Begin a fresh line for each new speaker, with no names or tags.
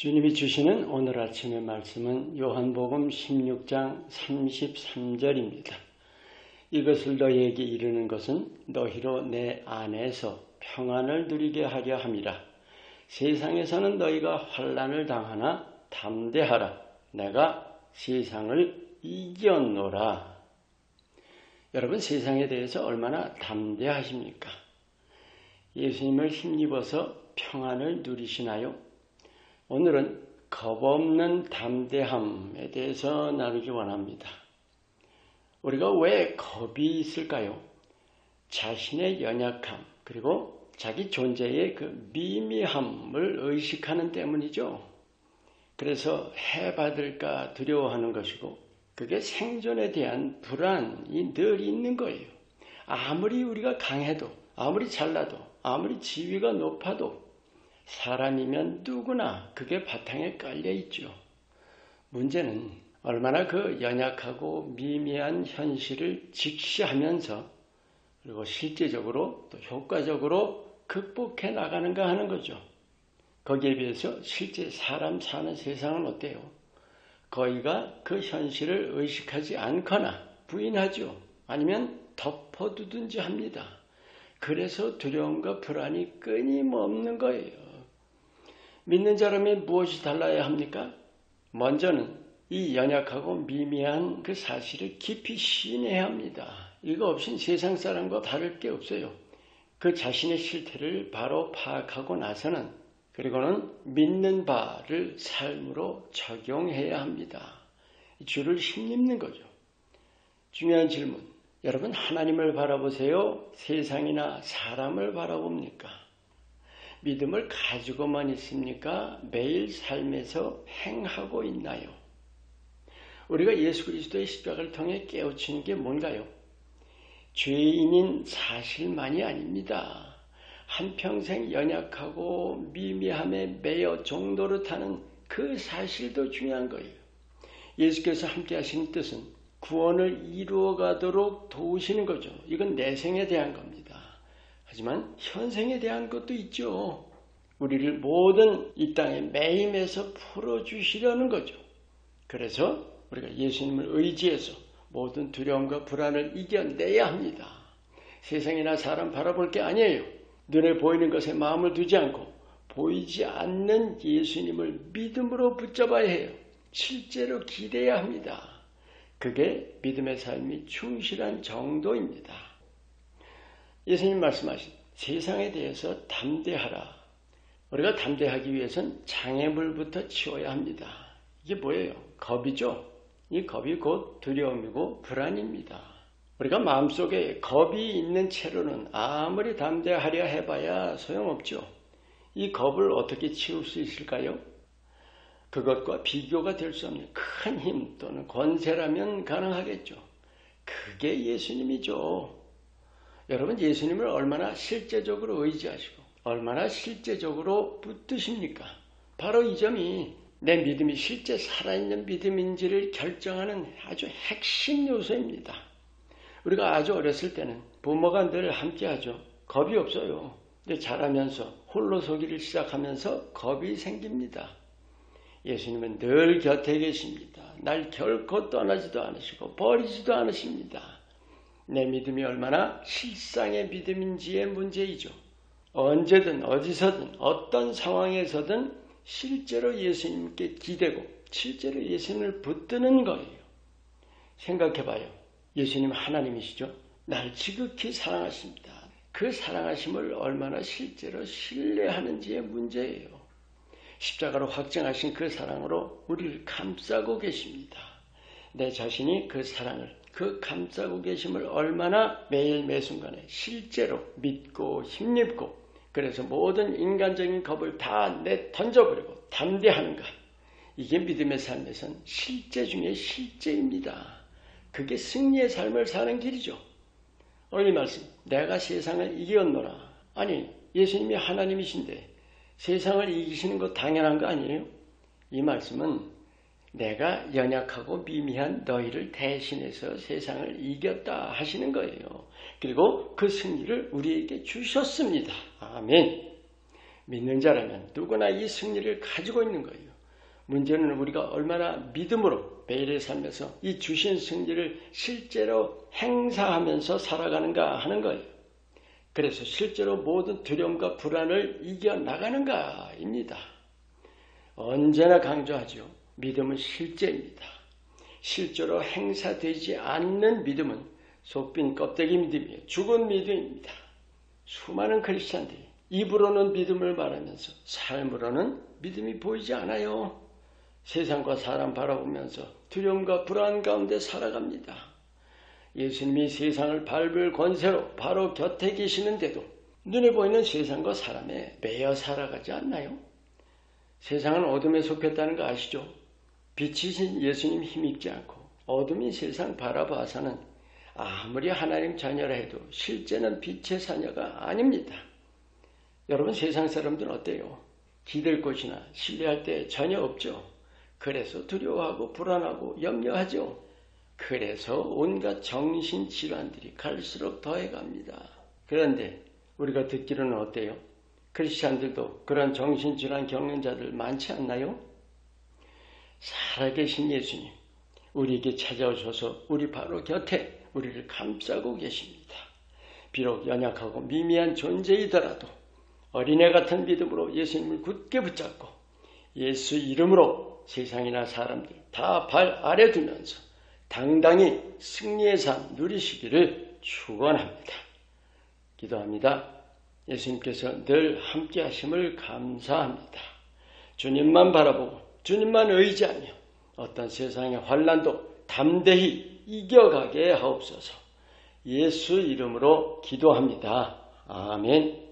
주님이 주시는 오늘 아침의 말씀은 요한복음 16장 33절입니다. 이것을 너희에게 이르는 것은 너희로 내 안에서 평안을 누리게 하려 함이라. 세상에서는 너희가 환란을 당하나 담대하라. 내가 세상을 이겼노라. 여러분 세상에 대해서 얼마나 담대하십니까? 예수님을 힘입어서 평안을 누리시나요? 오늘은 겁 없는 담대함에 대해서 나누기 원합니다. 우리가 왜 겁이 있을까요? 자신의 연약함, 그리고 자기 존재의 그 미미함을 의식하는 때문이죠. 그래서 해받을까 두려워하는 것이고, 그게 생존에 대한 불안이 늘 있는 거예요. 아무리 우리가 강해도, 아무리 잘나도, 아무리 지위가 높아도, 사람이면 누구나 그게 바탕에 깔려 있죠. 문제는 얼마나 그 연약하고 미미한 현실을 직시하면서 그리고 실제적으로 또 효과적으로 극복해 나가는가 하는 거죠. 거기에 비해서 실제 사람 사는 세상은 어때요? 거의가 그 현실을 의식하지 않거나 부인하죠. 아니면 덮어두든지 합니다. 그래서 두려움과 불안이 끊임없는 거예요. 믿는 사람이 무엇이 달라야 합니까? 먼저는 이 연약하고 미미한 그 사실을 깊이 시인해야 합니다. 이거 없인 세상 사람과 다를 게 없어요. 그 자신의 실태를 바로 파악하고 나서는 그리고는 믿는 바를 삶으로 적용해야 합니다. 주를 힘입는 거죠. 중요한 질문. 여러분 하나님을 바라보세요? 세상이나 사람을 바라봅니까? 믿음을 가지고만 있습니까? 매일 삶에서 행하고 있나요? 우리가 예수 그리스도의 십자가를 통해 깨우치는 게 뭔가요? 죄인인 사실만이 아닙니다. 한평생 연약하고 미미함에 매여 정도로 타는 그 사실도 중요한 거예요. 예수께서 함께 하시는 뜻은 구원을 이루어 가도록 도우시는 거죠. 이건 내생에 대한 겁니다. 하지만 현생에 대한 것도 있죠. 우리를 모든 이 땅의 매임에서 풀어주시려는 거죠. 그래서 우리가 예수님을 의지해서 모든 두려움과 불안을 이겨내야 합니다. 세상이나 사람 바라볼 게 아니에요. 눈에 보이는 것에 마음을 두지 않고 보이지 않는 예수님을 믿음으로 붙잡아야 해요. 실제로 기대야 합니다. 그게 믿음의 삶이 충실한 정도입니다. 예수님 말씀하신 세상에 대해서 담대하라. 우리가 담대하기 위해선 장애물부터 치워야 합니다. 이게 뭐예요? 겁이죠? 이 겁이 곧 두려움이고 불안입니다. 우리가 마음속에 겁이 있는 채로는 아무리 담대하려 해봐야 소용없죠. 이 겁을 어떻게 치울 수 있을까요? 그것과 비교가 될 수 없는 큰 힘 또는 권세라면 가능하겠죠. 그게 예수님이죠. 여러분 예수님을 얼마나 실제적으로 의지하시고 얼마나 실제적으로 붙드십니까? 바로 이 점이 내 믿음이 실제 살아있는 믿음인지를 결정하는 아주 핵심 요소입니다. 우리가 아주 어렸을 때는 부모가 늘 함께 하죠. 겁이 없어요. 근데 자라면서 홀로 서기를 시작하면서 겁이 생깁니다. 예수님은 늘 곁에 계십니다. 날 결코 떠나지도 않으시고 버리지도 않으십니다. 내 믿음이 얼마나 실상의 믿음인지의 문제이죠. 언제든 어디서든 어떤 상황에서든 실제로 예수님께 기대고 실제로 예수님을 붙드는 거예요. 생각해봐요. 예수님 하나님이시죠? 날 지극히 사랑하십니다. 그 사랑하심을 얼마나 실제로 신뢰하는지의 문제예요. 십자가로 확정하신 그 사랑으로 우리를 감싸고 계십니다. 내 자신이 그 사랑을 그 감싸고 계심을 얼마나 매일 매순간에 실제로 믿고 힘입고 그래서 모든 인간적인 겁을 다 내 던져버리고 담대하는가. 이게 믿음의 삶에선 실제 중에 실제입니다. 그게 승리의 삶을 사는 길이죠. 오늘 말씀, 내가 세상을 이겼노라. 아니, 예수님이 하나님이신데 세상을 이기시는 거 당연한 거 아니에요? 이 말씀은 내가 연약하고 미미한 너희를 대신해서 세상을 이겼다 하시는 거예요. 그리고 그 승리를 우리에게 주셨습니다. 아멘. 믿는 자라면 누구나 이 승리를 가지고 있는 거예요. 문제는 우리가 얼마나 믿음으로 매일의 삶에서 이 주신 승리를 실제로 행사하면서 살아가는가 하는 거예요. 그래서 실제로 모든 두려움과 불안을 이겨나가는가입니다. 언제나 강조하죠. 믿음은 실제입니다. 실제로 행사되지 않는 믿음은 속빈 껍데기 믿음이에요. 죽은 믿음입니다. 수많은 크리스찬들이 입으로는 믿음을 말하면서 삶으로는 믿음이 보이지 않아요. 세상과 사람 바라보면서 두려움과 불안 가운데 살아갑니다. 예수님이 세상을 밟을 권세로 바로 곁에 계시는데도 눈에 보이는 세상과 사람에 매여 살아가지 않나요? 세상은 어둠에 속했다는 거 아시죠? 빛이신 예수님 힘입지 않고 어둠이 세상 바라봐서는 아무리 하나님 자녀라 해도 실제는 빛의 자녀가 아닙니다. 여러분 세상 사람들은 어때요? 기댈 곳이나 신뢰할 때 전혀 없죠. 그래서 두려워하고 불안하고 염려하죠. 그래서 온갖 정신질환들이 갈수록 더해갑니다. 그런데 우리가 듣기로는 어때요? 크리스찬들도 그런 정신질환 겪는 자들 많지 않나요? 살아계신 예수님, 우리에게 찾아오셔서 우리 바로 곁에 우리를 감싸고 계십니다. 비록 연약하고 미미한 존재이더라도 어린애 같은 믿음으로 예수님을 굳게 붙잡고 예수 이름으로 세상이나 사람들 다 발 아래 두면서 당당히 승리의 삶 누리시기를 축원합니다. 기도합니다. 예수님께서 늘 함께 하심을 감사합니다. 주님만 바라보고 주님만 의지하며 어떤 세상의 환란도 담대히 이겨가게 하옵소서. 예수 이름으로 기도합니다. 아멘.